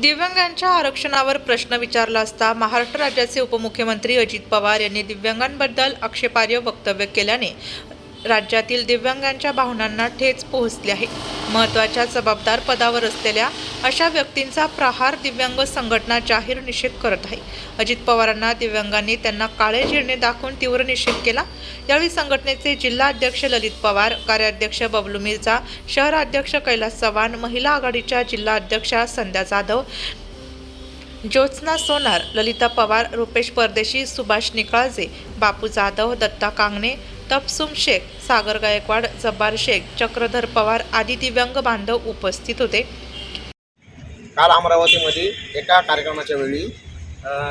दिव्यांगांच्या आरक्षणावर प्रश्न विचारला असता महाराष्ट्र राज्याचे उपमुख्यमंत्री अजित पवार यांनी दिव्यांगांबद्दल आक्षेपार्ह वक्तव्य केल्याने राज्यातील दिव्यांगांच्या भावनांना ठेच पोहोचली आहे. महत्त्वाच्या जबाबदार पदावर असलेल्या अशा व्यक्तींचा प्रहार दिव्यांग संघटना जाहीर निषेध करत आहे. अजित पवारांना दिव्यांगांनी त्यांना काळे झेंडे दाखवून तीव्र निषेध केला. यावेळी संघटनेचे जिल्हा अध्यक्ष ललित पवार कार्याध्यक्ष बबलू मिर्झा शहराध्यक्ष कैलास चव्हाण महिला आघाडीच्या जिल्हा अध्यक्षा संध्या जाधव ज्योत्स्ना सोनार ललिता पवार रुपेश परदेशी सुभाष निकाळजे बापू जाधव दत्ता कांगणे तपसुम शेख सागर गायकवाड जब्बार शेख चक्रधर पवार आदी दिव्यांग बांधव उपस्थित होते. काल अमरावतीमध्ये एका कार्यक्रमाच्या वेळी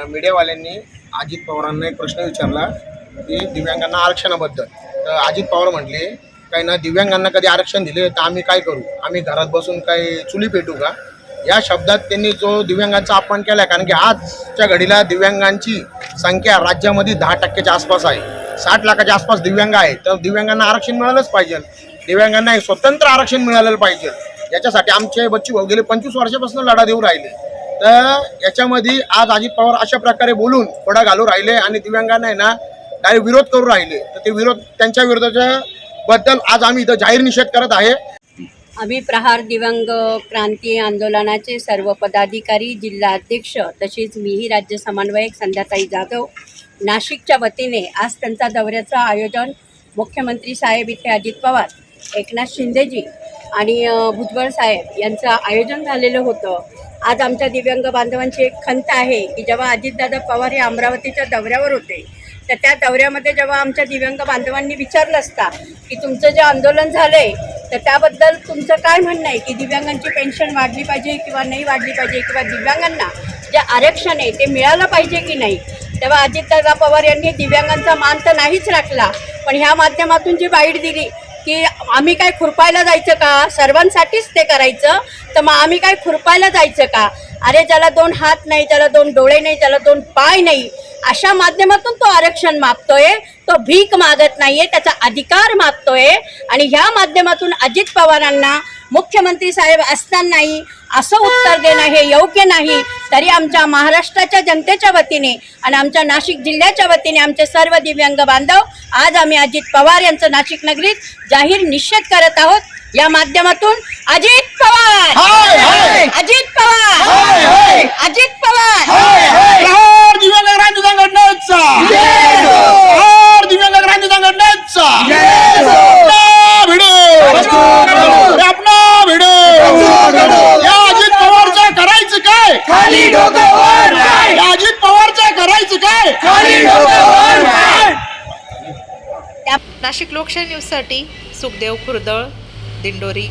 मीडियावाल्यांनी अजित पवारांना एक प्रश्न विचारला की दिव्यांगांना आरक्षणाबद्दल. तर अजित पवार म्हटले काही ना दिव्यांगांना कधी आरक्षण दिले तर आम्ही काय करू? आम्ही घरात बसून काही चुली पेटू का? या शब्दात त्यांनी जो दिव्यांगांचा अपमान केला आहे कारण की आजच्या घडीला दिव्यांगांची संख्या राज्यामध्ये दहा टक्क्याच्या आसपास आहे. साठ लाखाच्या आसपास दिव्यांग आहे तर दिव्यांगांना आरक्षण मिळालंच पाहिजे. दिव्यांगांना एक स्वतंत्र आरक्षण मिळालं पाहिजे. याच्यासाठी आमचे बच्चू भाऊ गेले पंचवीस वर्षापासून लढा देऊ राहिले. तर याच्यामध्ये आज अजित पवार अशा प्रकारे बोलून थोडा घालू राहिले आणि दिव्यांगांना आहे ना काही विरोध करू राहिले. तर ते विरोध त्यांच्या विरोधाच्या बद्दल आज आम्ही इथं जाहीर निषेध करत आहे. आम्ही प्रहार दिव्यांग क्रांती आंदोलनाचे सर्व पदाधिकारी जिल्हा अध्यक्ष तसेच मीही राज्य समन्वयक संध्याताई जाधव नाशिकच्या वतीने आज त्यांचा दौऱ्याचं आयोजन मुख्यमंत्री साहेब इथे अजित पवार एकनाथ शिंदेजी आणि भुजबळ साहेब यांचं आयोजन झालेलं होतं. आज आमच्या दिव्यांग बांधवांची एक खंत आहे की जेव्हा अजितदादा पवार हे अमरावतीच्या दौऱ्यावर होते तर त्या दौऱ्यामध्ये जेव्हा आमच्या दिव्यांग बांधवांनी विचारलं असता की तुमचं जे आंदोलन झालं आहे तर त्याबद्दल तुमचं काय म्हणणं आहे की दिव्यांगांची पेन्शन वाढली पाहिजे किंवा नाही वाढली पाहिजे किंवा दिव्यांगांना जे आरक्षण आहे ते मिळालं पाहिजे की नाही? तेव्हा अजितदादा पवार यांनी दिव्यांगांचा मान तर नाहीच राखला. पण ह्या माध्यमातून जी बाईट दिली की आम्ही काय खुरपायला जायचं का? सर्वांसाठीच ते करायचं. तर मग आम्ही काय खुरपायला जायचं का? अरे ज्याला दोन हात नाही ज्याला दोन डोळे नाही ज्याला दोन पाय नाही अशा माध्यमातून तो आरक्षण मागतोय. तो भीक मागत नाहीये त्याचा अधिकार मागतोय. आणि ह्या माध्यमातून अजित पवारांना मुख्यमंत्री साहेब असतानाही असं उत्तर देणं हे योग्य नाही. तरी आमच्या महाराष्ट्राच्या जनतेच्या वतीने आणि आमच्या नाशिक जिल्ह्याच्या वतीने आमचे सर्व दिव्यांग बांधव आज आम्ही अजित पवार यांचं नाशिक नगरीत जाहीर निषेध करत आहोत. या माध्यमातून अजित पवार हाय, हाय. अजित पवार हाय, हाय. अजित पवार प्रहार दिव्यांग क्रांती संघटनेचा प्रहार दिव्यांग क्रांती संघटनेचा अपना भिडे अपना भिडे या अजित पवारचं करायचं काय खाली डोकं वर या अजित पवारचं करायचं काय? खाली डोकं वर काय नाशिक लोकशाही न्यूजसाठी सुखदेव खुर्दळ दिंडोरी.